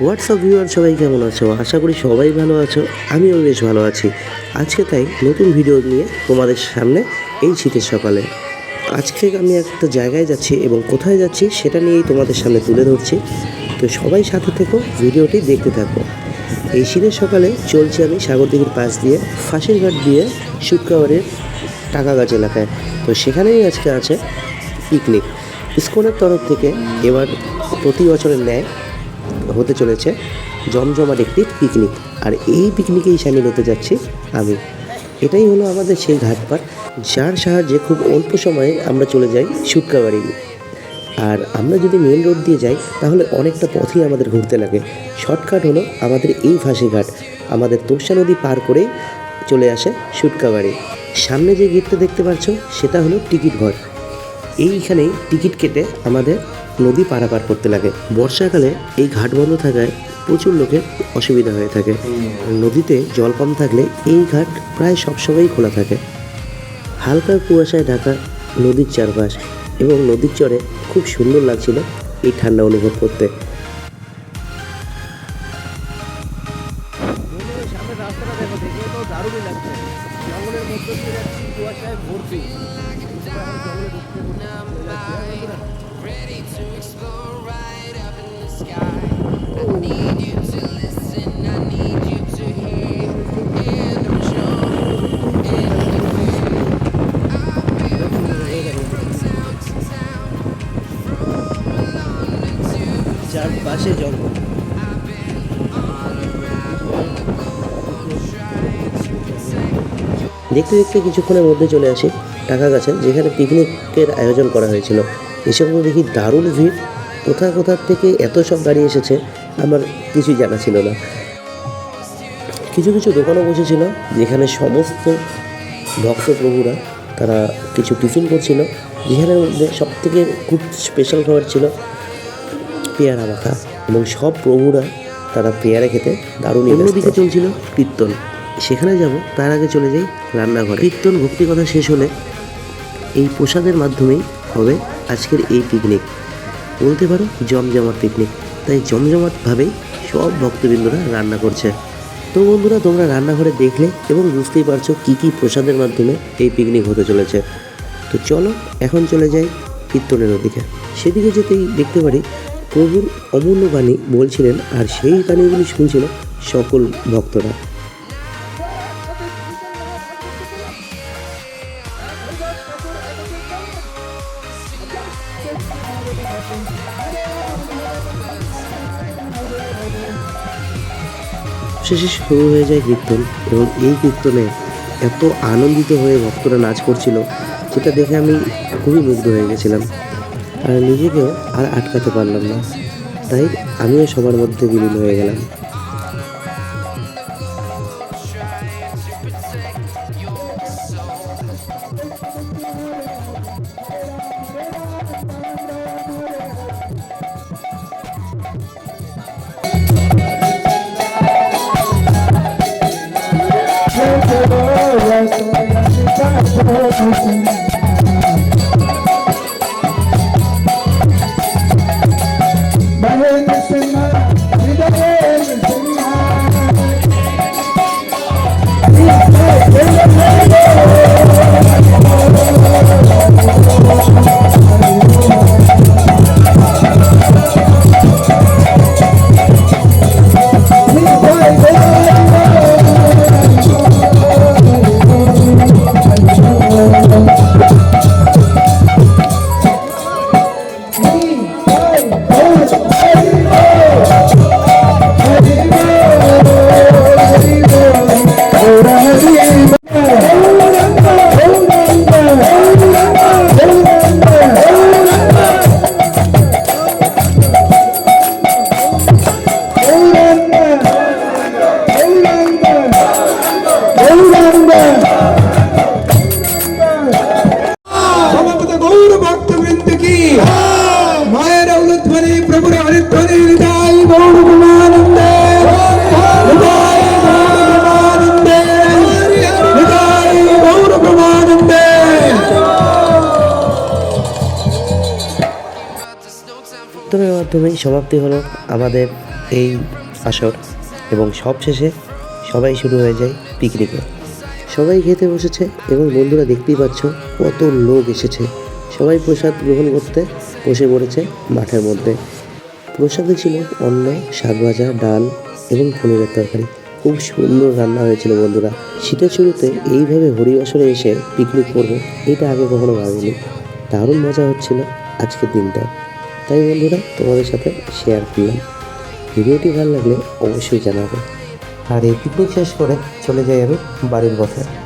WhatsApp viewer সবাই কেমন আছো? আশা করি সবাই ভালো আছো। আমিও বেশ ভালো আছি। আজকে তাই নতুন ভিডিও নিয়ে তোমাদের সামনে এই শীতের সকালে। আজকে আমি একটা জায়গায় যাচ্ছি এবং কোথায় যাচ্ছি সেটা নিয়েই তোমাদের সামনে তুলে ধরছি। তো সবাই সাথে থেকো, ভিডিওটি দেখতে থাকো। এই শীতের সকালে চলছি আমি সাগরদিঘির পাশ দিয়ে ফাঁসির ঘাট দিয়ে শুক্রবারের টাকাগাছ এলাকায়। তো সেখানেই আজকে আছে পিকনিক ইস্কনের তরফ থেকে এবার প্রতি বছরের ন্যায় হতে চলেছে জমজমাট একটি পিকনিক আর এই পিকনিকেই সামিল হতে যাচ্ছি আমি। এটাই হলো আমাদের সেই ঘাটপাট, যার সাহায্যে খুব অল্প সময়ে আমরা চলে যাই সুটকাবাড়ি আর আমরা যদি মেন রোড দিয়ে যাই, তাহলে অনেকটা পথই আমাদের ঘুরতে লাগে। শর্টকাট হলো আমাদের এই ফাঁসি ঘাট। আমাদের তোরসা নদী পার করেই চলে আসে সুটকাবাড়ি সামনে যে গেটটা দেখতে পাচ্ছ, সেটা হলো টিকিট ঘর। এইখানেই টিকিট কেটে আমাদের নদী পারাপার করতে লাগে। বর্ষাকালে এই ঘাট বন্ধ থাকায় প্রচুর লোকের অসুবিধা হয়ে থাকে। নদীতে জল কম থাকলে এই ঘাট প্রায় সবসময়ই খোলা থাকে। হালকা কুয়াশায় ঢাকা নদীর চারপাশ এবং নদীর চরে খুব সুন্দর লাগছিল এই ঠান্ডা অনুভব করতে। চারপাশে জঙ্গল দেখতে দেখতে কিছুক্ষণের মধ্যে চলে আসি টাকা গাছে যেখানে পিকনিকের আয়োজন করা হয়েছিল। এসব দেখি দারুণ ভিড়। কোথা কোথা থেকে এত সব গাড়ি এসেছে, আমার কিছুই জানা ছিল না। কিছু কিছু দোকানও বসেছিল, যেখানে সমস্ত ভক্ত প্রভুরা তারা কিছু টিফিন করছিল মধ্যে সব থেকে খুব স্পেশাল খাবার ছিল পেয়ারা মাখা এবং সব প্রভুরা তারা পেয়ারা খেতে দারুণ অন্যদিকে চলছিল কীর্তন। সেখানে যাব তার আগে চলে যাই রান্নাঘরে। কীর্তন ভক্তি কথা শেষ হলে এই প্রসাদের মাধ্যমেই হবে আজকের এই পিকনিক বলতে পারো জমজমাট পিকনিক তাই জমজমাটভাবেই সব ভক্তবৃন্দরা রান্না করছে। তো বন্ধুরা তোমরা রান্নাঘরে দেখলে এবং বুঝতেই পারছ কী কী প্রসাদের মাধ্যমে এই পিকনিক হতে চলেছে। তো চলো এখন চলে যাই কীর্তনের ওদিকে। সেদিকে যেতেই দেখতে পারি প্রভুর অমূল্য বাণী বলছিলেন আর সেই বাণীগুলি শুনছিল সকল ভক্তরা। শেষে শুরু হয়ে যায় কীর্তন এবং এই কীর্তনে এত আনন্দিত হয়ে ভক্তরা নাচ করছিল, সেটা দেখে আমি খুবই মুগ্ধ হয়ে গেছিলাম। আর নিজেকে আর আটকাতে পারলাম না তাই আমিও সবার মধ্যে বিলীন হয়ে গেলাম কীর্তনের মাধ্যমেই সমাপ্তি হলো আমাদের এই আসর এবং সব শেষে সবাই শুরু হয়ে যায় পিকনিকে। সবাই খেতে বসেছে এবং বন্ধুরা দেখতেই পাচ্ছ কত লোক এসেছে। সবাই প্রসাদ গ্রহণ করতে বসে পড়েছে মাঠের মধ্যে। প্রসাদে ছিল অন্ন, শাক ভাজা, ডাল এবং পনিরের তরকারি। খুব সুন্দর রান্না হয়েছিল বন্ধুরা। শীতের শুরুতে এইভাবে হরিবাসরে এসে পিকনিক করব, এটা আগে কখনো ভাবিনি। দারুণ মজা হচ্ছিল আজকের দিনটা। তাই বন্ধুরা, তোমাদের সাথে শেয়ার করলাম। ভিডিওটি ভালো লাগলে অবশ্যই জানাবে। আর এই পিকনিক শেষ করে চলে যাই আমি বাড়ির পথে।